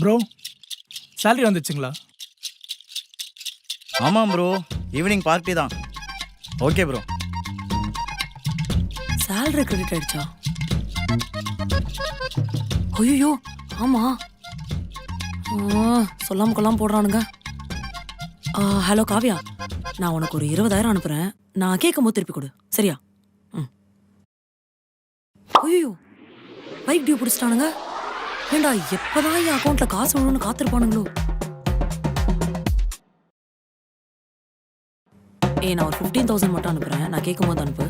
Bro salary வந்துச்சுங்களா? ஆமாம் bro evening party தான். ஓகே ப்ரோ சேலரி கிரெடிட் ஆயிடுச்சா? ஐயோ ஆமா. ஆ, சொல்லாம கொள்ளாம போடுறானுங்க. ஆ, ஹலோ காவ்யா. நான் உனக்கு ஒரு இருபதாயிரம் அனுப்புறேன். நான் கேட்கும் போது திருப்பி கொடு. சரியா? ம். ஐயோ பைக் டியூ பிடிச்சிட்டானுங்க. ஏண்டா எப்பதான் என் அக்கௌண்ட்ல காசு விழுன்னு காத்திருப்பானுங்களோ? ஏய் நான் ஒரு ஃபிஃப்டீன் தௌசண்ட் மட்டும் அனுப்புறேன். நான் கேட்கும் போது அனுப்பு.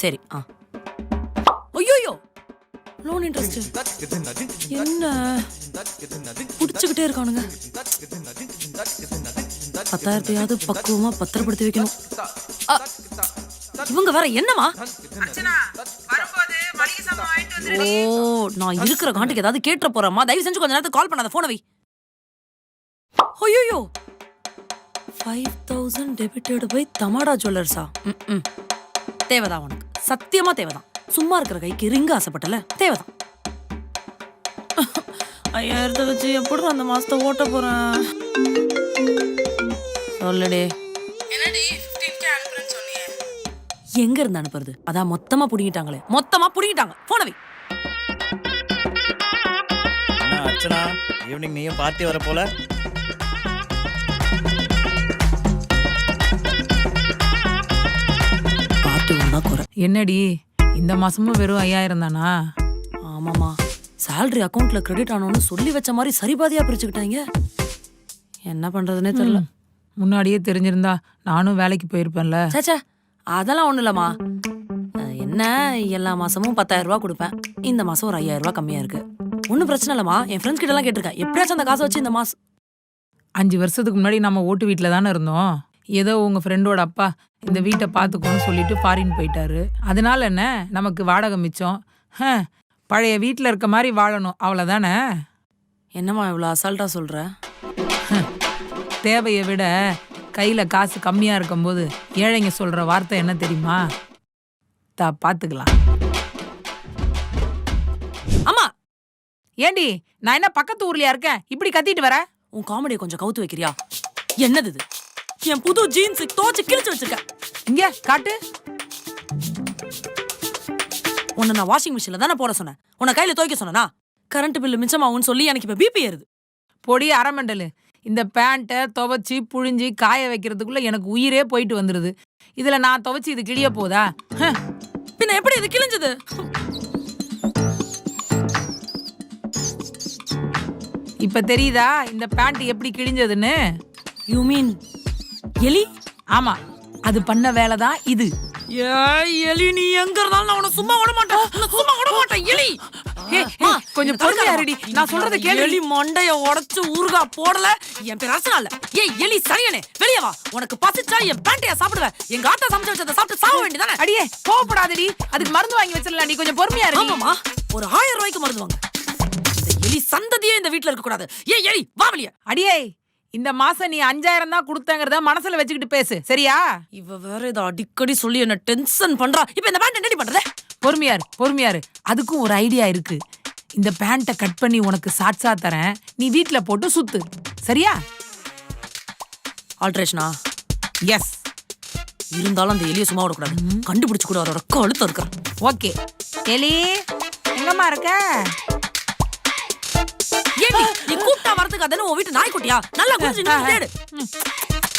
சரி ஆ. ஐயோ லோன் இன்ட்ரெஸ்ட் என்ன? புடிச்சுக்கிட்டே இருக்கானுங்க. பத்தாயிரத்தையாவது பக்குவமா பத்திரப்படுத்தி வைக்கணும். இவங்க வேற என்னமா ஓ நான் இருக்கிற காண்டுக்கு ஏதாவது கேட்டுற போறேம்மா. தயவு செஞ்சு கொஞ்ச நேரத்துக்கு கால் பண்ணாத போன வை. ஐயோ ஃபைவ் தௌசண்ட் டெபிட்டட் பை தமாடா ஜுவல்லர்ஸா ம் தேவைதான் உனக்கு. சத்தியமா தேவைதான். சும்மா இருக்கிற கைக்கு ரிங்க ஆசைப்பட்டல. தேவைதான். ஐயாயிரத்தை வச்சு எப்படி அந்த மாசத்தை ஓட்ட போறேன்? சொல்லுடே. எங்க இருந்து அனுப்புறது? அதான் மொத்தமா புடிங்கிட்டாங்களே. மொத்தமா புடிங்கிட்டாங்க. போனவை ஈவினிங் நீயும் பார்ட்டி வர போல. பார்த்து ஒன்றா குறை. என்னடி இந்த மாசமும் வெறும் ஐயாயிரம் தானா? ஆமாமா salary அக்கவுண்ட்ல கிரெடிட் ஆனோன்னு சொல்லி வச்ச மாதிரி சரிபாதியா பிரிச்சுக்கிட்டாங்க. என்ன பண்றதுனே தெரியல. முன்னாடியே தெரிஞ்சிருந்தா நானும் வேலைக்கு போயிருப்பேன்ல. சேச்சே அதெல்லாம் ஒண்ணும் இல்லம்மா. அஹ், என்ன எல்லா மாசமும் பத்தாயிரம் ரூபாய் கொடுப்பேன். இந்த மாசம் ஒரு ஐயாயிரம் ரூபாய் கம்மியா இருக்கு. ஒன்றும் பிரச்சனை இல்லம்மா. என் ஃப்ரெண்ட்ஸ் கிட்ட எல்லாம் கேட்டிருக்கேன். எப்படியாச்சும் அந்த காசை வச்சு இந்த மாசம் அஞ்சு வருஷத்துக்கு முன்னாடி நம்ம ஓட்டு வீட்டில் தானே இருந்தோம். ஏதோ உங்க ஃப்ரெண்டோட அப்பா இந்த வீட்டை பார்த்துக்கோன்னு சொல்லிட்டு ஃபாரின் போயிட்டாரு. அதனால என்ன? நமக்கு வாடகை மிச்சம். பழைய வீட்டில் இருக்க மாதிரி வாழணும். அவ்வளோதானே என்னம்மா இவ்வளோ அசால்ட்டா சொல்ற? தேவையை விட கையில் காசு கம்மியாக இருக்கும்போது ஏழைங்க சொல்கிற வார்த்தை என்ன தெரியுமா? தா பார்த்துக்கலாம். ஏண்டி நான் என்ன பக்கத்து ஊர்லயா இருக்கேன்? இப்படி கத்திட்டு வர? உன் காமெடியை கொஞ்சம் கவுத்து வைக்கிறியா? என்னது இது? என் புது ஜீன்ஸ் தோச்சு கிழிச்சு வச்சிருக்க இங்க காட்டு. உன்னை நான் வாஷிங் மிஷின்ல தானே போட சொன்னேன். உன்னை கையில துவைக்க சொன்னனா? கரண்ட் பில்லு மிச்சமாகும்னு சொல்லி எனக்கு இப்ப பிபி ஏறுது. பொடி அரைமண்டலு. இந்த பேண்ட்டை துவைச்சி புழிஞ்சி காய வைக்கிறதுக்குள்ள எனக்கு உயிரே போயிட்டு வந்துருது. இதுல நான் துவைச்சி இது கிழிய போதா? பின்ன எப்படி இது கிழிஞ்சது? இப்ப தெரியுதா? இந்த பேண்ட் எப்படி கிழிஞ்சதுன்னு? யூ மீன் எலி? ஆமா. அது பண்ண வேலை தான் இது எலி நீ எங்க இருந்தாலும் நான் உன்னை சும்மா விட மாட்டேன். சும்மா விட மாட்டேன். எலி. ஏய், அம்மா, ஏய், கொஞ்சம் பொறுமையா. இருடி. நான் சொல்றதை கேளு. எலி மண்டைய உடைச்சு ஊறுகா போடல. என் பேர் அர்ச்சனா இல்ல ஏய் எலி சரியனே. வெளிய வா. உனக்கு பசிச்சா என் பேண்டையா சாப்பிடுவேன். எங்க ஆத்தா சமைச்சு வச்சதை சாப்பிட்டு சாக வேண்டியதானே அடியே கோவப்படாதடி. அதுக்கு மருந்து வாங்கி வச்சிடலாம் நீ கொஞ்சம் பொறுமையா இரு ஆமாமா ஒரு ஆயிரம் ரூபாய்க்கு மருந்து வாங்க. இந்த எலி சந்ததியே இந்த வீட்ல இருக்க கூடாது. ஏய் எலி வா வெளிய. அடியே இந்த மாசம் நீ அஞ்சாயிரம் தான் கொடுத்தங்கிறத மனசுல வச்சுக்கிட்டு பேசு சரியா? இவ வேற இதை அடிக்கடி சொல்லி என்ன டென்ஷன் பண்றா. இப்ப இந்த பேண்ட் என்னடி பண்றது? பொறுமையாரு பொறுமையாரு அதுக்கும் ஒரு ஐடியா இருக்கு. இந்த பேண்ட்டை கட் பண்ணி உனக்கு சாட்சா தரேன். நீ வீட்ல போட்டு சுத்து சரியா? ஆல்ட்ரேஷனா எஸ் இருந்தாலும் அந்த எலிய சும்மா விடக்கூடாது. கண்டுபிடிச்சு கூட அவரோட கழுத்து இருக்கிறேன் ஓகே எலி எங்கம்மா இருக்க? நீ கூப்பிட்டா வரதுக்கு அதன உன் வீட்டு நாய்க்குட்டியா நல்லா குடிச்சு தேடு.